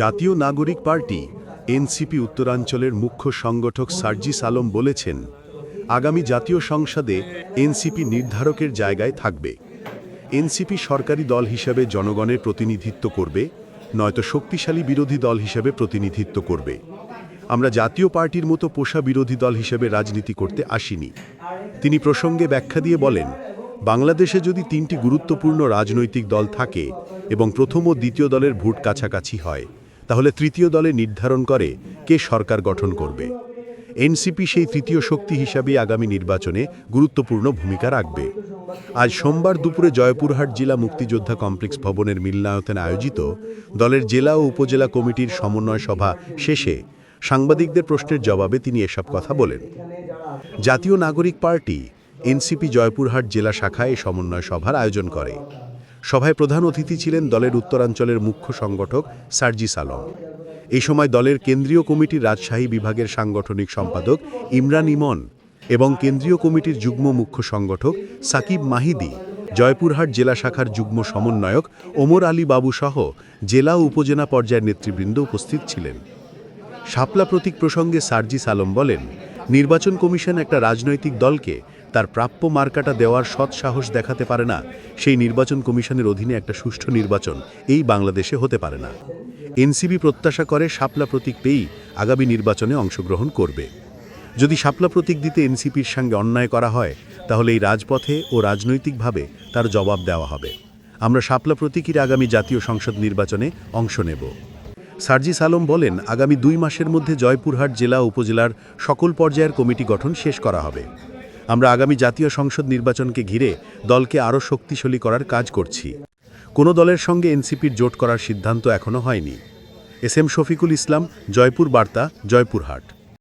জাতীয় নাগরিক party, NCP উত্তরাঞ্চলের মুখ্য সংগঠক সার্জিস আলম বলেছেন, আগামী জাতীয় সংসদে এনসিপি নির্ধারকের জায়গায় থাকবে। এনসিপি সরকারি দল হিসেবে জনগণের প্রতিনিধিত্ব করবে, নয়তো শক্তিশালী বিরোধী দল হিসেবে প্রতিনিধিত্ব করবে। আমরা জাতীয় পার্টির মতো পোষা বিরোধী দল হিসেবে রাজনীতি করতে আসিনি। তিনি প্রসঙ্গে ব্যাখ্যা দিয়ে বলেন, বাংলাদেশে যদি তিনটি গুরুত্বপূর্ণ রাজনৈতিক দল থাকে এবং প্রথম ও দ্বিতীয় দলের ভোট কাছাকাছি হয় তাহলে তৃতীয় দলে নির্ধারণ করে কে সরকার গঠন করবে। এনসিপি সেই তৃতীয় শক্তি হিসাবে আগামী নির্বাচনে গুরুত্বপূর্ণ ভূমিকা রাখবে। আজ সোমবার দুপুরে জয়পুরহাট জেলা মুক্তিযোদ্ধা কমপ্লেক্স ভবনের মিলনায়তনে আয়োজিত দলের জেলা ও উপজেলা কমিটির সমন্বয় সভা শেষে সাংবাদিকদের প্রশ্নের জবাবে তিনি এসব কথা বলেন। জাতীয় নাগরিক পার্টি, এনসিপি জয়পুরহাট জেলা শাখায় সমন্বয় সভার আয়োজন করে। সভায় প্রধান অতিথি ছিলেন দলের উত্তরাঞ্চলের মুখ্য সংগঠক সার্জিস আলম এই সময় দলের কেন্দ্রীয় কমিটির রাজশাহী বিভাগের সাংগঠনিক সম্পাদক ইমরান ইমন এবং কেন্দ্রীয় কমিটির যুগ্ম মুখ্য সংগঠক সাকিব মাহিদি, জয়পুরহাট জেলা শাখার যুগ্ম সমন্বয়ক ওমর আলী বাবু সহ জেলা উপজেলা পর্যায়ের নেতৃবৃন্দ উপস্থিত ছিলেন। শাপলা প্রতীক প্রসঙ্গে সার্জিস আলম বলেন, নির্বাচন কমিশন একটা রাজনৈতিক দলকে তার প্রাপ্য মার্কাটা দেওয়ার সৎ সাহস দেখাতে পারে না, সেই নির্বাচন কমিশনের অধীনে একটা সুষ্ঠু নির্বাচন এই বাংলাদেশে হতে পারে না। এনসিবি প্রত্যাশা করে শাপলা প্রতীক পেয়েই আগামী নির্বাচনে অংশগ্রহণ করবে। যদি শাপলা প্রতীক দিতে এনসিপির সঙ্গে অন্যায় করা হয়, তাহলে এই রাজপথে ও রাজনৈতিকভাবে তার জবাব দেওয়া হবে। আমরা শাপলা প্রতীকের আগামী জাতীয় সংসদ নির্বাচনে অংশ নেব। সার্জিস আলম বলেন, আগামী দুই মাসের মধ্যে জয়পুরহাট জেলা উপজেলার সকল পর্যায়ের কমিটি গঠন শেষ করা হবে। আমরা আগামী জাতীয় সংসদ নির্বাচনকে ঘিরে দলকে আরও শক্তিশালী করার কাজ করছি। কোনো দলের সঙ্গে এনসিপির জোট করার সিদ্ধান্ত এখনও হয়নি। S M Shafiqul Islam, Joypur Barta, Joypurhat.